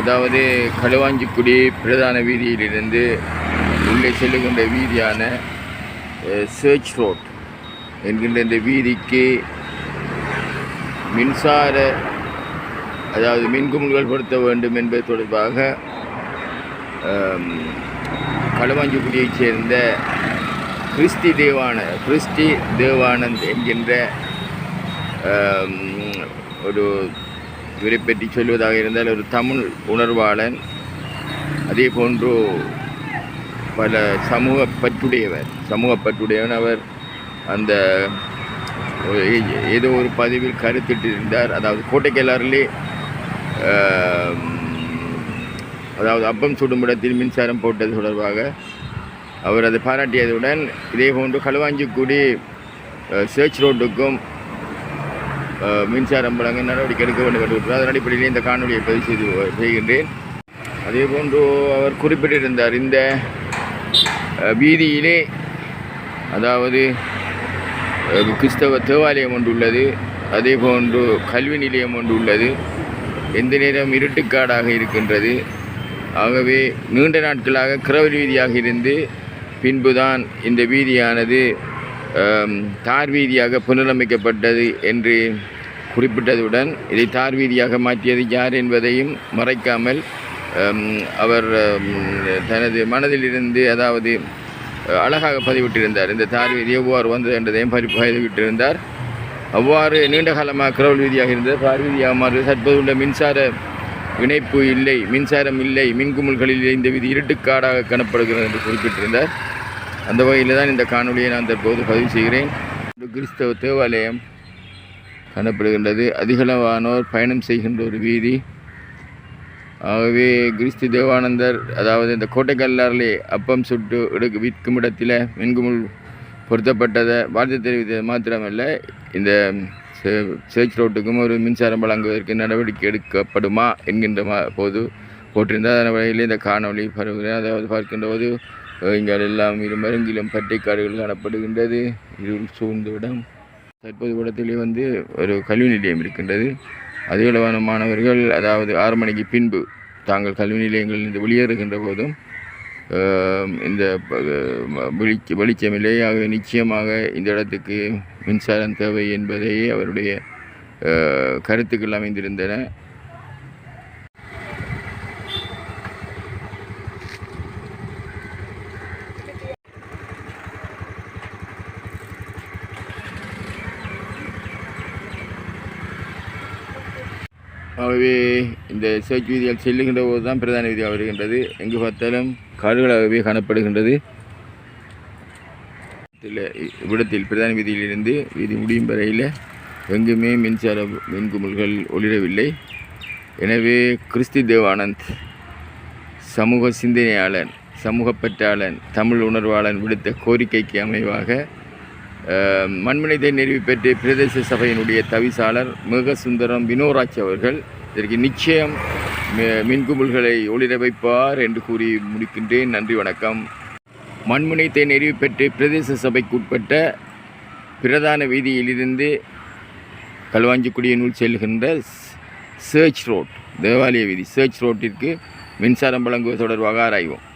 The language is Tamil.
அதாவது களுவாஞ்சிக்குடி பிரதான வீதியிலிருந்து உள்ளே செல்லுகின்ற வீதியான சேர்ச் ரோட் என்கின்ற இந்த வீதிக்கு மின்சார அதாவது மின்குமுல்கள் பொருத்த வேண்டும் என்பது தொடர்பாக களவாஞ்சிக்குடியைச் களுவாஞ்சிக்குடியைச் சேர்ந்த கிறிஸ்டி தேவான கிறிஸ்டி தேவானந்த் என்கின்ற ஒரு இவரை பற்றி சொல்வதாக இருந்தால் ஒரு தமிழ் உணர்வாளன் அதே போன்று பல சமூக பற்றுடையவர் சமூக பற்றுடையவன் அவர் அந்த ஒரு ஏதோ ஒரு பதிவில் கருத்திட்டிருந்தார். அதாவது கோட்டைக்கல்லாரிலே அதாவது அப்பம் சுடும் இடத்தில் மின்சாரம் போட்டது தொடர்பாக அவர் அதை பாராட்டியதுடன் இதே போன்று களுவாஞ்சிக்குடி சர்ச் ரோட்டுக்கும் மின்சாரம் வழங்க நடவடிக்கை எடுக்க வேண்டும் என்று அதன் அடிப்படையில் இந்த காணொலியை பதிவு செய்து செய்கின்றேன். அதே போன்று அவர் குறிப்பிட்டிருந்தார் இந்த வீதியிலே அதாவது கிறிஸ்தவ தேவாலயம் ஒன்று உள்ளது. அதே போன்று கல்வி நிலையம் ஒன்று உள்ளது. எந்த நேரம் இருட்டுக்காடாக இருக்கின்றது. ஆகவே நீண்ட நாட்களாக கிரவல் வீதியாக இருந்து பின்புதான் இந்த வீதியானது தார் வீதியாக புனரமைக்கப்பட்டது என்று குறிப்பிட்டதுடன் இதை தார் வீதியாக மாற்றியது யார் என்பதையும் மறைக்காமல் அவர் தனது மனதிலிருந்து அதாவது அழகாக பதிவிட்டிருந்தார். இந்த தார் வீதி எவ்வாறு வந்தது என்றதையும் பரி பதிவிட்டிருந்தார். அவ்வாறு நீண்ட காலமாக கிரவல் வீதியாக இருந்தது. தார் வீதியாக மாறி தற்போது உள்ள மின்சார இணைப்பு இல்லை மின்சாரம் இல்லை மின்குமுள்களில் இந்த வீதி இருட்டுக்காடாக காணப்படுகிறது என்று குறிப்பிட்டிருந்தார். அந்த வகையில் தான் இந்த காணொலியை நான் தற்போது பதிவு செய்கிறேன். ஒரு கிறிஸ்தவ தேவாலயம் காணப்படுகின்றது. அதிகளவானோர் பயணம் செய்கின்ற ஒரு வீதி. ஆகவே கிறிஸ்து தேவானந்தர் அதாவது இந்த கோட்டைக்கல்லாரிலே அப்பம் சுட்டு எடுக்க விற்கும் இடத்தில் மின்குமுள் பொருத்தப்பட்டதை வாழ்த்து தெரிவித்தது மாத்திரமல்ல இந்த சே- சேர்ச் ரோட்டுக்கும் ஒரு மின்சாரம் வழங்குவதற்கு நடவடிக்கை எடுக்கப்படுமா என்கின்ற போது போட்டிருந்தால் அதன் வகையில் இந்த காணொளி பரவுகிறேன் அதாவது பார்க்கின்ற போது இங்கால் இங்கே எல்லாம் இரு மருங்கிலும் பட்டைக்காடுகள் காணப்படுகின்றது. இருள் சூழ்ந்த இடம். தற்போது இடத்திலே வந்து ஒரு கல்வி நிலையம் இருக்கின்றது. அதிகளவான மாணவர்கள் அதாவது ஆறு மணிக்கு பின்பு தாங்கள் கல்வி நிலையங்களில் இருந்து வெளியேறுகின்ற போதும் இந்த ப- வெளிச்ச வெளிச்சமில்லை நிச்சயமாக இந்த இடத்துக்கு மின்சாரம் தேவை என்பதையே அவருடைய கருத்துக்கள் அமைந்திருந்தன. ஆகவே இந்த சேர்ச்சி வீதியால் செல்லுகின்ற போது தான் பிரதான விதியாக வருகின்றது. எங்கு பார்த்தாலும் காடுகளாகவே காணப்படுகின்றது. இவ்விடத்தில் பிரதான வீதியிலிருந்து வீதி முடியும் வரையில் எங்குமே மின்சார மின்குமல்கள் ஒளிரவில்லை. எனவே கிறிஸ்தி தேவானந்த் சமூக சிந்தனையாளன் சமூகப்பற்றாளன் தமிழ் உணர்வாளன் விடுத்த கோரிக்கைக்கு அமைவாக அஹ், மண்மனிதை நிறைவு பெற்று பிரதேச சபையினுடைய தவிசாளர் மிகசுந்தரம் வினோராஜ் அவர்கள் இதற்கு நிச்சயம் மி- மின்குமிழ்களை ஒளிர வைப்பார் என்று கூறி முடிக்கின்றேன். நன்றி வணக்கம். மண்முனைத்தை நிறைவு பெற்று பிரதேச சபைக்குட்பட்ட பிரதான வீதியிலிருந்து களுவாஞ்சிக்குடியினுள் செல்கின்ற சர்ச் ரோட் தேவாலய வீதி சர்ச் ரோட்டிற்கு மின்சாரம் வழங்குவது தொடர்பாக ஆராய்வோம்.